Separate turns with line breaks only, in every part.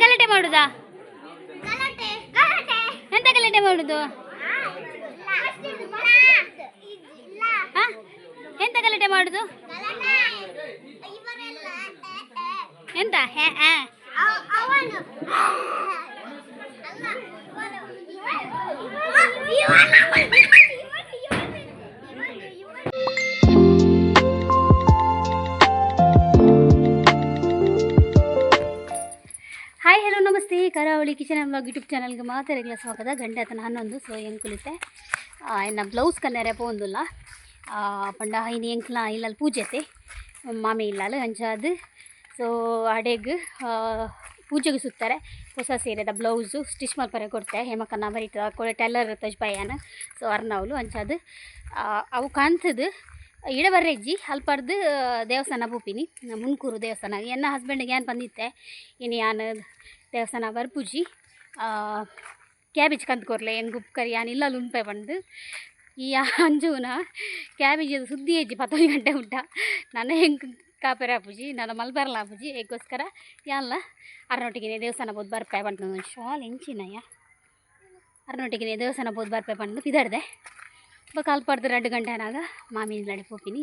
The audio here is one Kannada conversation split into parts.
ಗಲಾಟೆ ಮಾಡುದಾ? ಎಂತ ಗಲಾಟೆ ಮಾಡುದು? ಹ? ಎಂತ ಗಲಾಟೆ ಮಾಡುದು? ಎಂತ? ಹ್ಯಾ, ಹಾಯ್ ಹಲೋ ನಮಸ್ತೆ. ಕರಾವಳಿ ಕಿಚನ್ ಬ್ಲಾಗ್ ಯೂಟ್ಯೂಬ್ ಚಾನಲ್ಗೆ ಮಾತಾಡಿಗಳ ಸ್ವಾಗತ. ಗಂಟೆ ಆತನ ಹನ್ನೊಂದು ಸೊ ಹೆಂಗೆ ಕುಲಿತೆ ಇನ್ನು ಬ್ಲೌಸ್ ಕನ್ನರೆ ಪೋಂದುಲ್ಲ ಪಂಡ ಇನ್ನು ಎಂಕ್ಲ ಇಲ್ಲಲ್ಲಿ ಪೂಜೆತೆ ಮಾಮಿ ಇಲ್ಲಲ್ಲ ಹಂಚಾದು ಸೊ ಅಡೆಗ್ ಪೂಜೆಗೆ ಸುತ್ತಾರೆ. ಹೊಸ ಸೀರೆದ ಬ್ಲೌಸು ಸ್ಟಿಚ್ ಮಲ್ಪರೆ ಕೊಡ್ತೆ. ಹೇಮಕ್ಕ ಬರೀತ ಕೊಡೆ ಟೈಲರ್ ತಜ್ ಬಯ್ಯಾನ ಸೊ ಅರ್ನವಲು ಹಂಚಾದು ಆ, ಅವು ಕಾಣ್ತದು. ಇಡಬರ್ರೆಜ್ಜಿ ಅಲ್ಪಡ್ದು ದೇವಸ್ಥಾನ ಪೂಪಿನಿ ಮುನ್ಕೂರು ದೇವಸ್ಥಾನ. ಎನ್ನ ಹಸ್ಬೆಂಡಿಗೆ ಏನು ಬಂದಿತ್ತೆ? ಇನ್ನು ಯಾನು ದೇವಸ್ಥಾನ ಬರ್ಪುಜಿ ಕ್ಯಾಬೇಜ್ ಕಂದ್ಕೊರ್ಲೆ ಗುಪ್ ಉಪ್ಕರಿ ಯಾನು ಇಲ್ಲ ಲುಂಪೆ ಬಂದು, ಈ ಅಂಜುನ ಕ್ಯಾಬೇಜ್ ಸುದ್ದಿ ಅಜ್ಜಿ ಪತ್ತೊಂದು ಗಂಟೆ ಊಟ. ನಾನು ಹೆಂಗೆ ಕಾಪೇರ ಪೂಜಿ, ನಾನು ಮಲ್ಬಾರಲ್ಲ ಪೂಜಿ ಹೇಗೋಸ್ಕರ ಯಾನ್ಲ ಅರ್ನೊಟ್ಟಿಗೆ ದೇವಸ್ಥಾನ ಬೋದು ಬರ್ಪೆ ಬಂತು ಶಾಲ್ ಹೆಂಚಿನಯ್ಯ. ಅರ್ನೊಟ್ಟಿಗೆ ದೇವಸ್ಥಾನ ಬೋದು ಬರ್ಪೆ ಬಂದು ಪಿದಡ್ದೆ. ಎರಡು ಗಂಟೆ ಅನಾಗ ಮಾಮಿನ ನಡಿ ಪೋಪಿನಿ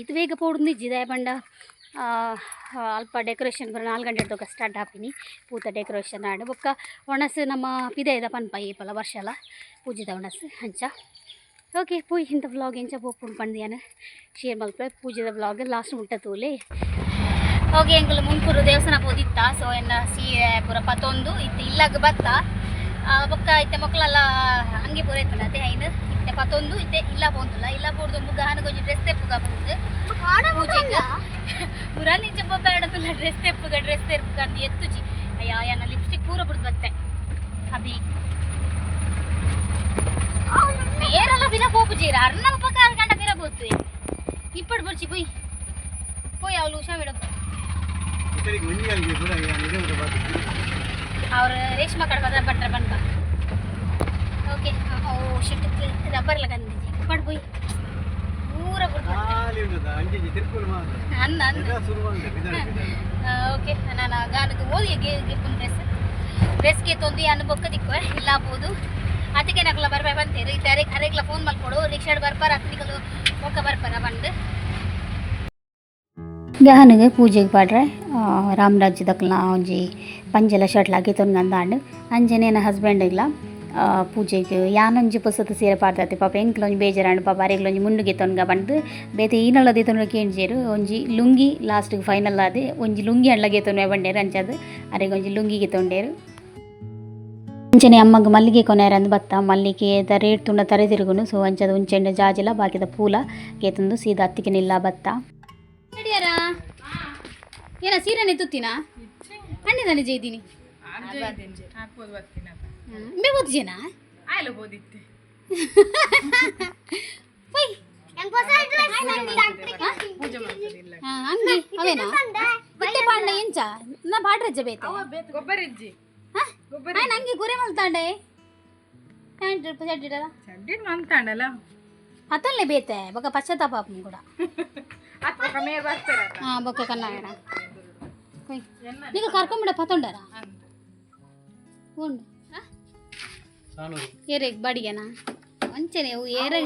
ಇದು ಬೇಗ ಪೋಡು ಜಿದಾಯ ಬಂಡ ಅಲ್ಪ ಡೆಕೋರೇಷನ್ ಬರೋ ನಾಲ್ಕು ಗಂಟೆ ತೋಕ ಸ್ಟಾರ್ಟ್ ಹಾಪಿನಿ ಪೂತ ಡೆಕೋರೇಷನ್ ಆಡು. ಬೊಕ್ಕ ಒಣಸು ನಮ್ಮ ಪಿದೆದ ಪನ್ಪ ಏಪಲ ವರ್ಷಲ ಪೂಜಿದ ಒಣಸು, ಹಂಚ. ಓಕೆ ಪೂ ಇಂಥ ವ್ಲಾಗ್ ಎಂಚ ಪೋಪುಂಡು ಪಂದಿಯಾನ ಶೇರ್ ಮಲ್ಪ ಪೂಜಿದ ವ್ಲಾಗ್ ಲಾಸ್ಟ್ ಮುಟ್ಟ ತೂಲೆ. ಓಕೆ ಎಂಕಲು ಮುನ್ಕುರು ದೇವಸ್ಥಾನ ಪೋದಿತ್ತ ಸೊ ಎನ್ನ ಸೀರೆ ಪೂರ ಪತ್ತೊಂದು ಇತ್ತು ಇಲ್ಲಾಗ ಬತ್ತ. ಬೊಕ್ಕ ಇತ್ತೆ ಮಕ್ಕಳೆಲ್ಲ ಹಂಗೆ ಪೂರೈತಲ್ಲ ಅದೇ ಐನು ಇತ್ತೆ ಪತ್ತೊಂದು ಇತ್ತೆ ಇಲ್ಲ ಪೋಂತುಲ್ಲ ಇಲ್ಲ ಪೋಡ್ದು ಮುಗ ಹನಗೊಂಜಿ ಡ್ರೆಸ್ ತೆಪ್ಪುಗ ಬಂದು ಪೂಜೆಗ ಪುರಾನಿ ನಿಜ ಬೇಡದಲ್ಲ ಡ್ರೆಸ್ ತೆಪ್ಪುಗ ಡ್ರೆಸ್ ತೆಪ್ಪುಗ ಅಂತ ಎತ್ತುಜಿ ಅಯ್ಯ ಯಾನ ಲಿಪ್ಸ್ಟಿಕ್ ಪೂರ ಬಿಡ್ದು ಬತ್ತೆ. ಅಭಿ. ಬೇರೆಲ್ಲ ಬಿನ ಪೋಪುಜೀರ ಅರ್ನ ಉಪಕಾರ ಕಂಡ ಬೇರೆ ಬೋತು ಇಪ್ಪಡ್ ಬರ್ಚಿ ಪೊಯ್. ಪೋಯ್ ಅವಳು ಉಷಾ ಬಿಡು ಅವ್ರ ರೇಷ್ಮೆ ಕಡೆ ಬದ್ರ ಬಟ್ರ ಬಂದ ಓಕೆ ಓ ಶಿಟ್ ರಬ್ಬರ್ಲ ಗಂದಿಜಿ ಪಡ್ ಪೊಯ್ ಪೂರ ಅಂದ ಅಂದ ಓಕೆ ನಾನು ಗಾನಕ್ಕೆ ಓದಿ ಗಿರ್ಕೊಂಡು ಡ್ರೆಸ್ ಡ್ರೆಸ್ಗೆ ತೊಂದು ಅನ್ನ ಬೊಕ್ಕ ದಿಕ್ಕುವೆ ಇಲ್ಲ ಆಗ್ಬೋದು. ಅದಕ್ಕೆ ನಕ್ಲ ಬರ್ಬೇ ಬಂತೇರು. ತಾರೆ ಅರೆಗ್ಲ ಫೋನ್ ಮಾಡ್ಕೊಡು ರಿಕ್ಷಾಡ್ ಬರ್ಬಾರ ಅಕ್ಕನಿಗಲು ಬೊಕ್ಕ ಬರ್ಬಾರ ಬಂದು. ಗಹನಿಗೆ ಪೂಜೆಗೆ ಪಾಡ್ರೆ ರಾಮರಾಜ್ಯದಕ್ಲ ಒಂಜಿ ಪಂಜಲ ಶಟ್ಲಾಗಿ ತೊನ್ಗಂದಾಂಡು ಅಂಜನೇನ ಹಸ್ಬೆಂಡ್ಗ್ಲ ಪೂಜೆಗೆ ಯಾನೊಂಜಿ ಪುಸ್ತಕ ಸೀರೆ ಪಾಡ್ತತೆ ಪಾಪ ಎಂಕ್ಲೊಂಜಿ ಬೇಜಾರಾಂಡು ಪಾಪ ಅರೆಗ್ಲೊಂಜಿ ಮುಂಡುಗೆ ತೊನ್ಗ ಬಂದು ಬೇತೆ ಈನಳದಿ ತೊಂದ್ರೆ ಕೇಂಜೇರು ಒಂಜಿ ಲುಂಗಿ ಲಾಸ್ಟ್ಗೆ ಫೈನಲ್ ಆದೆ ಒಂಜಿ ಲುಂಗಿ ಅಣ್ಣಗೆ ತೊನ್ವೆ ಬಂಡೇರು ಅಂಚದು ಅರೆಗೊಂಜಿ ಲುಂಗಿಗೆ ತೊಂಡೇರು ಅಂಚನೆ ಅಮ್ಮಗ ಮಲ್ಲಿಗೆ ಕೊನೆಯರಂದು ಬತ್ತ ಮಲ್ಲಿಗೆ ದ ರೇಟ್ ತುಂಡ ತರೆ ತಿರುಗುನು ಸೊ ಅಂಚದ ಉಂಚೆಂಡ ಜಾಜಿಲ ಬಾಕಿದ ಪೂಲ ಕೇತಂದು ಸೀದಾ ಹತ್ತಿಗೆ ನಿಲ್ಲ ಬತ್ತ ಏನ ಸೀರೆನೆ ತುತ್ತಿನ ಅಣ್ಣಿದ ನಿಜ ಇದ್ದೀನಿ
ಹಾಕ್ಬೋದು ಬರ್ತೀನಿ ಅಪ್ಪ.
ಮೇ ಓದ್ಜೇನ
ಆಯ್ಲು ಬೋದಿತ್ತೆ ಪೂಜೆ ಮಾಡ್ತದಿಲ್ಲ
ಅಂಗಿ ಅವೇನಾ? ಬಿಟ್ಟೆ ಪಾಂಡ ಎಂಚ? ನಾ ಬಾಡ್ರಜ್ಜ ಬೇತೆ.
ಗೊಬ್ಬರ ಇಜ್ಜಿ.
ಅಂಗಿ ಗುರೆ ಮಲ್ತಾಂಡೆ. ಚಡ್ಡಿಡಲ್ಲ
ಚಡ್ಡಿಡ್
ಅತಲ್ಲೇ ಬೇತೆ ಬೊಕ ಪಶ್ಚಾತ್ತಾಪಾಪಂ ಕೂಡ. ಹಾ ಬೊಕ್ಕ ಕನ್ನಡ. ನೀವು ಕರ್ಕೊಂಬಿಡಪ್ಪ ತೊಂಡಾರ? ಉಂಡು. ಬಾಡಿಗೆನಾ? ಮಂಚನೆ ಅವು ಏರೆ.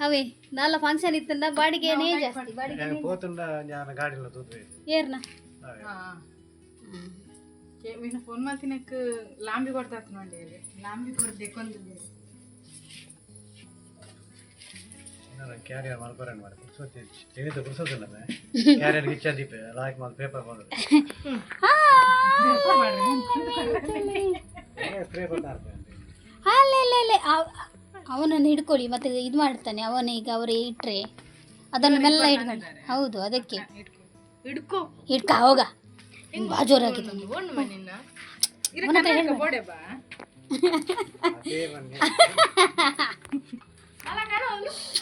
ಅವೇ ನಾಲ್ಲ ಫಂಕ್ಷನ್ ಇತ್ತಂದ ಬಾಡಿಗೆನೇ ಜಾಸ್ತಿ. ಏರ್ನ?
ಫೋನ್ ಮಾಡ್ತೀನಿ ಲಾಂಬಿ ಕೊಡ್ತಾ ನೋಡಿ ಲಾಂಬಿ ಕೊಡ್ಬೇಕು ಅಂತ
ಕ್ಯಾರಿಯರ್ ಮಲ್ಪರೇನ್ ಮಾಡಿ ಕುರ್ಸೋತಿ ಏನಿತ್ತು ಕುರ್ಸೋದಿಲ್ಲ ಕ್ಯಾರಿಯರ್ ಗಿಚ್ಚ ದೀಪ ಲಾಯ್ಕ್ ಮಾಡಿ ಪೇಪರ್ ಬಂದ್ರೆ
ಅಲ್ಲೇ ಅವನನ್ನು ಹಿಡ್ಕೊಳ್ಳಿ ಮತ್ತೆ ಇದು ಮಾಡ್ತಾನೆ ಅವನ ಈಗ ಅವರೇ ಇಟ್ರೆ. ಅದನ್ನು ಮೆಲ್ಲ ಹಿಡ್ಕೊಂಡು ಹೌದು ಅದಕ್ಕೆ.
ಹಿಡ್ಕೊ
ಹಿಡ್ಕ ಹೋಗ. ಬಾ ಜೋರಾಗಿದ್ದಾನೆ
ಒಂದು ಮನಿನ
ಅವನ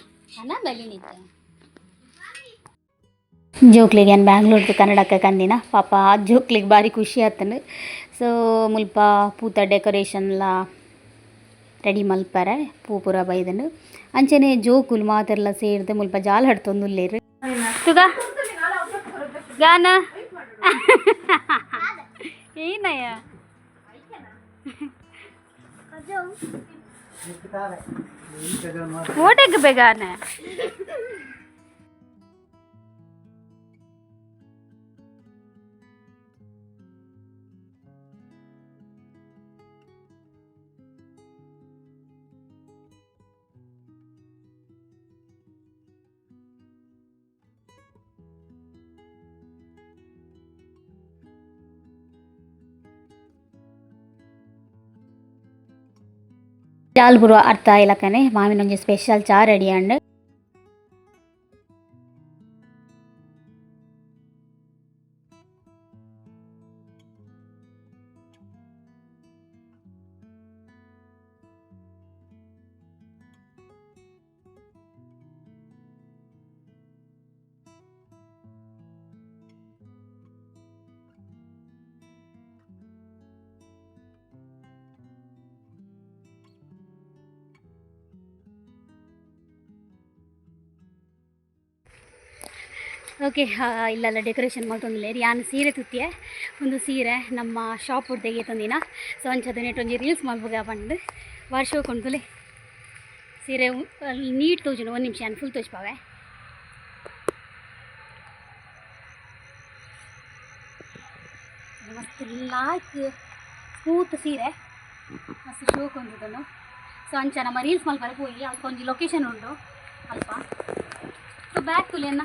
ಹತ್ರ
ಬಲಿ
ಅನ್ನ ಜೋಕ್ಲಿಗೆ ಏನು ಬ್ಯಾಂಗ್ಳೂರ್ದು ಕನ್ನಡಕ್ಕೆ ಕಂದಿನ? ಪಾಪ ಜೋಕ್ಲಿಗೆ ಭಾರಿ ಖುಷಿ ಆತನು ಸೊ ಮುಲ್ಪ ಪೂತ ಡೆಕೋರೇಷನ್ಲ ರೆಡಿ ಮಲ್ಪಾರೆ, ಪೂ ಪೂರ ಬೈದನು. ಅಂಚನೆ ಜೋಕುಲು ಮಾತೆಲ್ಲ ಸೇರಿದೆ ಮುಲ್ಪ ಜಾಲ ಹಡ್ತೊಂದುಲ್ಲೇರು ತುಗ, ಗಾನ. ಏನಯ್ಯ? वोट एक बेगान है ಜಾಲ್ ಬರುವ ಅರ್ಥ ಇಲ್ಲಕನೆ ಮಾವಿನ ಒಂಜಿ ಸ್ಪೆಷಲ್ ಚಾ ರೆಡಿ ಅಂಡ್ ಓಕೆ ಇಲ್ಲೆಲ್ಲ ಡೆಕೋರೇಷನ್ ಮಾಡ್ತೊಂದಿಲ್ಲ ಯಾನು ಸೀರೆ ತುತ್ತಿಯೆ? ಒಂದು ಸೀರೆ ನಮ್ಮ ಶಾಪ್ ತೆಗೆ ತಂದಿನ. ಸೊ ಅಂಚದ ನೆಟ್ ಒಂಜಿ ರೀಲ್ಸ್ ಮಾಡ್ಬೋಗ ಬಂದು ವರ್ಷ ಕೊಂಡ್ಕೊಲಿ ಸೀರೆ ನೀಟ್ ತೋಜುಂಡು ಒಂದು ನಿಮಿಷ ನಾನು ಫುಲ್ ತೋಚ್ಪಾವೆ ಮಸ್ತ್ ಲಾಯ್ಕ್ ಸ್ಮೂತ್ ಸೀರೆ. ಮಸ್ತ್ ಶೋ ಕೊಂಡಿದ್ದನು ಸೊ ಅಂಚ ನಮ್ಮ ರೀಲ್ಸ್ ಮಲ್ಪರೆ ಹೋಗಿ ಒಂದು ಲೊಕೇಶನ್ ಉಂಟು. ಅಲ್ಪ. ಸೊ ಬ್ಯಾಕ್ ತುಲಿಯನ್ನ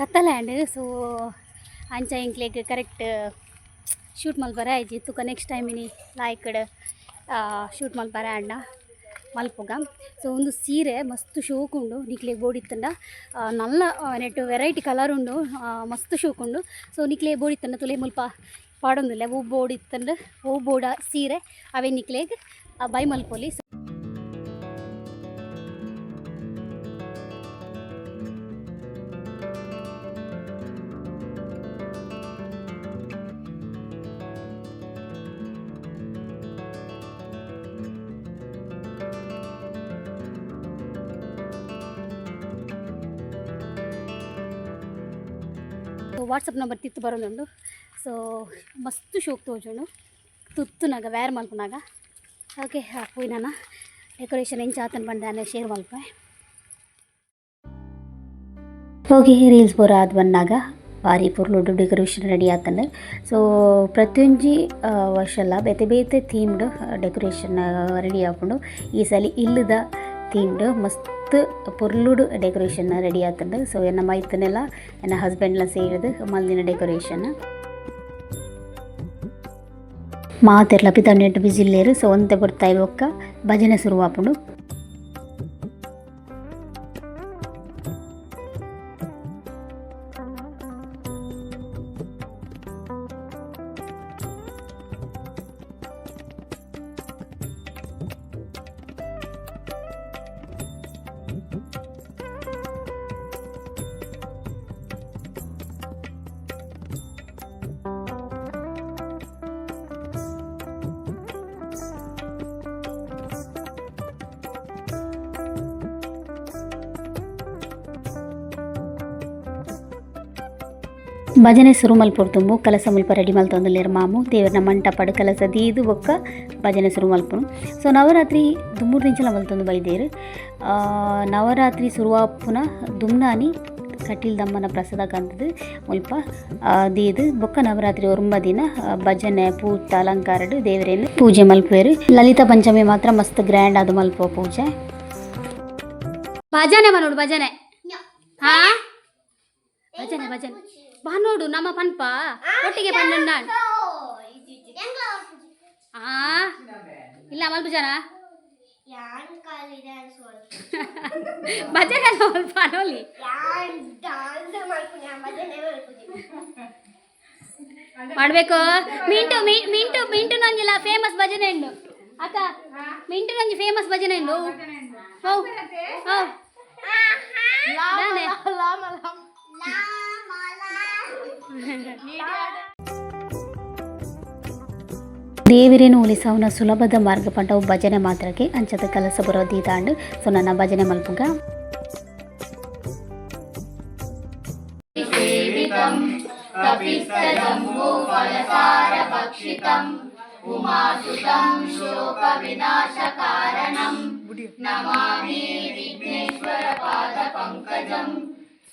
ಕತ್ತಲ್ಯಾಂಡ್ ಸೊ ಅಂಚ ಇಂಕ್ಲೆಗ್ ಕರೆಕ್ಟ್ ಶೂಟ್ ಮಲ್ಪರ ಆಯ್ತು ತುಕ ನೆಕ್ಸ್ಟ್ ಟೈಮಿನಿ ಲಾಯ್ಕಡ್ ಶೂಟ್ ಮಲ್ಪರ ಆಂಡ ಮಲ್ಪುಗ. ಸೊ ಒಂದು ಸೀರೆ ಮಸ್ತ್ ಶೋಕುಂಡು ನಿಕ್ಲೆಗ್ ಬೋಡಿತ್ತಂಡ ನಲ್ಲ ನೆಟ್ ವೆರೈಟಿ ಕಲರ್ ಉಂಡು. ಮಸ್ತ್ ಶೋಕುಂಡು ಸೊ ನಿಕ್ಲೆ ಬೋಡಿತ್ತಂಡ ತುಲೆ ಮುಲ್ಪ ಪಾಡೊಂದಿಲ್ಲ. ಹೂ ಬೋಡಿತ್ತಂಡ ಹೂ ಬೋಡ ಸೀರೆ. ಅವೇ ನಿಕ್ಲೆಗ್ ಬೈ ಮಲ್ಪೊಲಿ. ವಾಟ್ಸಪ್ ನಂಬರ್ ತಿತ್ತು ಬರೋದುಂಡು ಸೊ ಮಸ್ತ್ ಶೋಕ್ ತೋಜುಂಡು ತುತ್ತುನಾಗ ವ್ಯಾರ್ ಮಲ್ಪನಾಗ ಓಕೆ ಹಾಕಿ ನಾನು ಡೆಕೋರೇಷನ್ ಹೆಂಚು ಆತನ ಬಂದ ಶೇರ್ ಮಲ್ಪ ಹೋಗಿ ರೀಲ್ಸ್ ಬರೋ ಆದ್ ಬಂದಾಗ ಭಾರಿ ಪುರ್ಲುಡು ಡೆಕೋರೇಷನ್ ರೆಡಿ ಆತಂದ್ರೆ ಸೊ ಪ್ರತಿಯೊಂಜಿ ಆ, ವರ್ಷಲ್ಲ ಬೇತೆ ಬೇತೆ ಥೀಮ್ಡ್ ಡೆಕೋರೇಷನ್ ರೆಡಿ ಹಾಕೊಂಡು ಈ ಸಲ ಇಲ್ಲದ ಥೀಮ್ಡ್ ಮಸ್ತ್ ಪುರ್ಲುಡು ಡೆಕೋರೇಷನ್ ರೆಡಿ ಆತಂಡು ಸೊ ಎನ್ನ ಮೈತನೆಲ್ಲ ಎನ್ನ ಹಸ್ಬೆಂಡ್ಲ ಸೇರಿದು ಮಲ್ದಿನ ಡೆಕೋರೇಷನ್ ಮಾತೆರ್ಲ ಪಿತಣ್ಣೆಟ್ಟು ಬಿಸಿಲ್ಲೇರು ಸೊ ಒಂತೆ ಬರ್ತಾ ಇರುವಕ್ಕ ಭಜನೆ ಶುರುವಾಪುಂಡು. ಭಜನೆ ಶುರು ಮಲ್ಪುಡ್ತುಂಬು ಕಲಸ ಮುಲ್ಪ ರೆಡಿ ಮಲ್ತೊಂದುಲ್ಲೇರು ಮಾಮು ದೇವರನ ಮಂಟಪಡ್ ಕಲಸ ದೀದು ಬೊಕ್ಕ ಭಜನೆ ಸುರು ಮಲ್ಪುನು. ಸೊ ನವರಾತ್ರಿ ದುಮ್ಮೂರು ದಿಂಚಲ ಮಲ್ತೊಂದು ಬೈದೇರು. ನವರಾತ್ರಿ ಸುರುವಾಪುನ ದುಮ್ನಾನಿ ಕಟೀಲ್ದಮ್ಮನ ಪ್ರಸಾದ ಕಂತದ್ದು ಮುಲ್ಪ ದೀದು ಬೊಕ್ಕ ನವರಾತ್ರಿ ಒಂಬ ದಿನ ಭಜನೆ ಪೂರ್ತ ಅಲಂಕಾರಡು ದೇವರೇನು ಪೂಜೆ ಮಲ್ಪುವೆರು. ಲಲಿತ ಪಂಚಮಿ ಮಾತ್ರ ಮಸ್ತ್ ಗ್ರ್ಯಾಂಡ್ ಅದು ಮಲ್ಪ ಪೂಜೆ. ಭಜನೆ ಮನೋಡು ಭಜನೆ. ಹಾ? ಭಜನೆ. ಭಜನೆ. ಬಾ ನೋಡು ನಮ್ಮ ಪನ್ಪ. ಒಟ್ಟಿಗೆ ಬಂದು ಹಾ ಇಲ್ಲ ಮಲ್ಪ ಜನ ಭಜನೆ ಸ್ವಲ್ಪ ನೋಡಿ. ಮಾಡ್ಬೇಕು. ಮಿಂಟು ಮಿಂಟು ಮಿಂಟು ನಂಜಿಲ್ಲ ಫೇಮಸ್ ಭಜನೆ ಉಂಡು ಅಕ್ಕ ಮಿಂಟು ನಂಜಿ ಫೇಮಸ್ ಭಜನೆ ಉಂಡು ಹೌ ಹೌ. ದೇವಿರೇನು ಉಳಿಸವನ ಸುಲಭದ ಮಾರ್ಗ ಪಂಟವು ಭಜನೆ ಮಾತ್ರಕ್ಕೆ ಅಂಚದ ಕೆಲಸ ಬರೋ ದೀತಾಂಡು ಸೊ ನನ್ನ ಭಜನೆ ಮಲ್ಪುಗ నమామి విఘ్నేశ్వర పాద పంకజం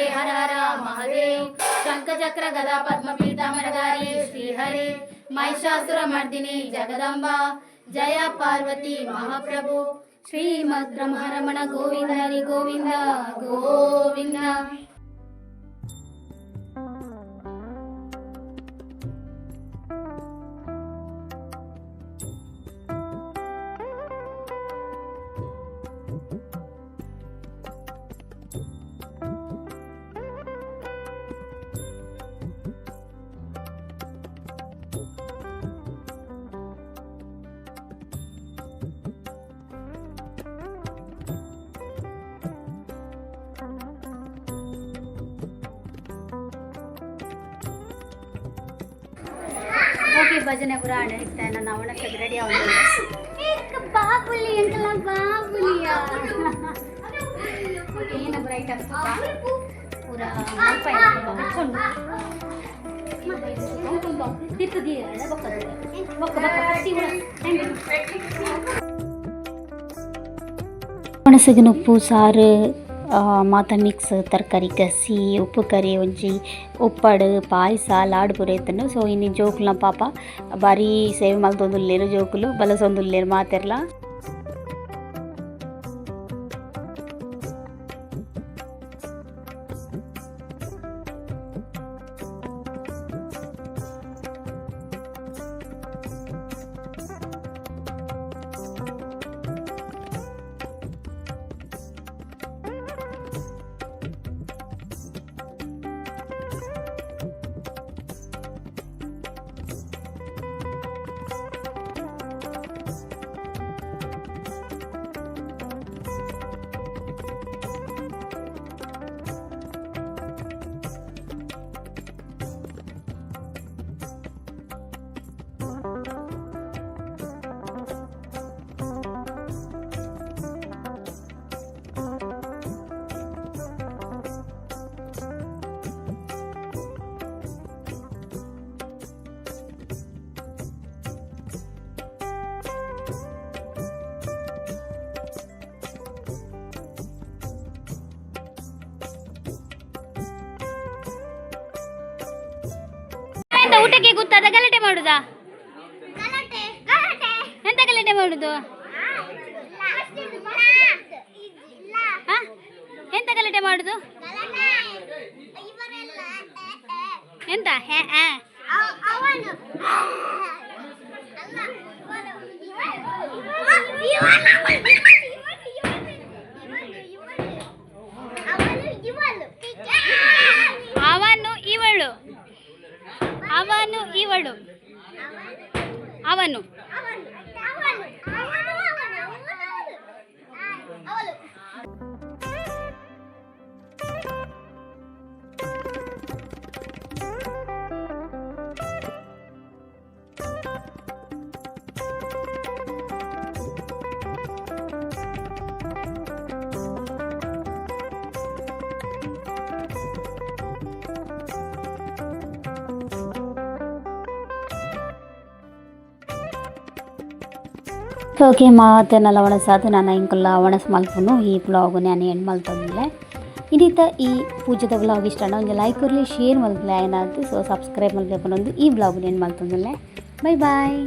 पते हर हर महादेव। शंख चक्र गदा पद्म श्री हरे महिषासुर मर्दिनी जगदम्बा। जय पार्वती महाप्रभु। श्रीमद् ब्रह्मरमण गोविंद हरि गोविंद गोविंद ಭಜನೆ ಪುರ ನಡೀತಾ ನನ್ನ ಅವನಕ್ಕೆ ರೆಡಿ ಆಗ ಬಾಬುಲಿ ಅಂತಲ್ಲ ಬಾಬುಲಿಯ ಏನು ಬ್ರೈಟ್ ಆಗ್ತದ ಪೂರ ಅಲ್ಪ ತಿರ್ತದಿ ಬೊಕ್ಕ ಬೊಕ್ಕ ಒಣಸಗಿನ ಉಪ್ಪು ಸಾರು ಮಾತ ಮಿಕ್ಸ್ ತರಕಾರಿ ಕಸಿ ಉಪ್ಪು ಕರಿ ಒಂಜಿ ಉಪ್ಪಡು ಪಾಯಸ ಲಾಡು ಪೂರೈತನು ಸೊ ಇನ್ನು ಜೋಕುಲ ಪಾಪ ಬಾರಿ ಸೇವೆ ಮಲ್ತೊಂದುಲ್ಲೇರು ಜೋಕುಲು ಬಲಸೊಂದುಲ್ಲೇರು ಮಾತೆರ್ಲ ಊಟಕ್ಕೆ ಗೊತ್ತಾದ ಗಲಾಟೆ ಮಾಡುದಾ? bueno. ಅವನು ಓಕೆ, ಮಾತೇನಲ್ಲ ಒಣಸಾದು ನಾನು ಇಂಕಲ್ಲ ಒಣಸ್ ಮಲ್ಕೊಂಡು ಈ ಬ್ಲಾಗ್ ನಾನು ಎಂಡ್ ಮಲ್ತಂದಿಲ್ಲ ಇದೀತ ಈ ಪೂಜದ ಬ್ಲಾಗ್ ಇಷ್ಟ ಒಂದು ಲೈಕ್ ಇರಲಿ ಶೇರ್ ಮಲ್ಪಲೆ ಏನಾದ್ರು ಸೊ ಸಬ್ಸ್ಕ್ರೈಬ್ ಮಲ್ಕೊಂಡು ಈ ಬ್ಲಾಗ್ ಎಂಡ್ ಮಲ್ತಂದಿಲ್ಲ ಬೈ ಬಾಯ್